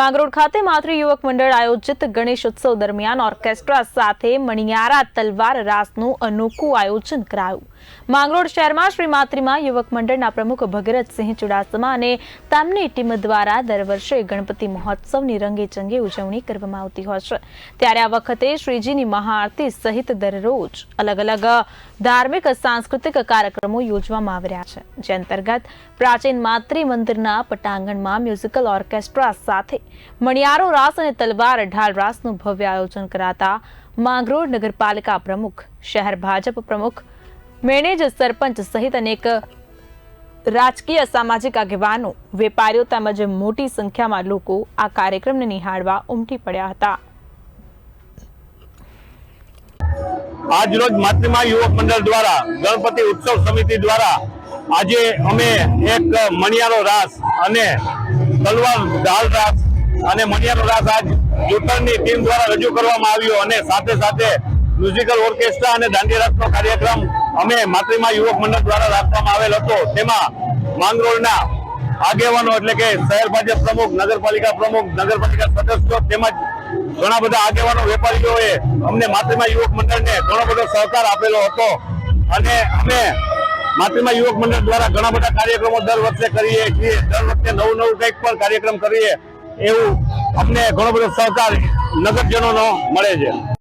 માંગરોળ ખાતે માતૃ યુવક મંડળ આયોજિત ગણેશ ઉત્સવ દરમિયાન ઓર્કેસ્ટ્રા સાથે મણિયારા તલવાર રાસનું અનોખું આયોજન કરાયું. માંગરોળ શહેરમાં શ્રી માતૃમાં યુવક મંડળના પ્રમુખ ભગીરથસિંહ ચુડાસમા અને તેમની ટીમ દ્વારા દર વર્ષે ગણપતિ મહોત્સવની રંગે ચંગે ઉજવણી કરવામાં આવતી હોય છે. ત્યારે આ વખતે શ્રીજીની મહાઆરતી સહિત દરરોજ અલગ અલગ ધાર્મિક, સાંસ્કૃતિક કાર્યક્રમો યોજવામાં આવી રહ્યા છે. જે અંતર્ગત પ્રાચીન માતૃ મંદિરના પટાંગણમાં મ્યુઝિકલ ઓર્કેસ્ટ્રા સાથે મણિયારો રાસ અને તલવાર ઢાલ રાસનું ભવ્ય આયોજન કરાતા માંગરોળ નગરપાલિકા પ્રમુખ, શહેર ભાજપ પ્રમુખ મેનેજર સરપંચ સહિત અનેક રાજકીય સામાજિક આગેવાનો, વેપારીઓ તેમજ મોટી સંખ્યામાં લોકો આ કાર્યક્રમને નિહાળવા ઉમટી પડ્યા હતા. આજ રોજ માતૃમા યુવક મંડળ દ્વારા, ગણપતિ ઉત્સવ સમિતિ દ્વારા આજે અમે એક મણિયારો રાસ અને તલવાર ઢાલ રાસ અને મણિયાનો રાસ આજ જૂટરની ટીમ દ્વારા રજૂ કરવામાં આવ્યો અને સાથે સાથે મ્યુઝિકલ ઓર્કેસ્ટ્રા અને દાંડી રાસનો કાર્યક્રમ અમે માતૃમા યુવક મંડળ દ્વારા રાખવામાં આવેલ હતો. તેમાં માંગરોળના આગેવાનો એટલે કે શહેર ભાજપ પ્રમુખ, નગરપાલિકા પ્રમુખ, નગરપાલિકા સદસ્યો તેમજ ઘણા બધા આગેવાનો, વેપારીઓએ અમને માતૃમા યુવક મંડળને ઘણો બધો સહકાર આપેલો હતો. અને અમે માતૃમા યુવક મંડળ દ્વારા ઘણા બધા કાર્યક્રમો દર વર્ષે કરીએ છીએ. દર વખતે નવું નવું કંઈક પણ કાર્યક્રમ કરીએ. એવું અમને ઘણો બધો સહકાર નગરજનોનો મળે છે.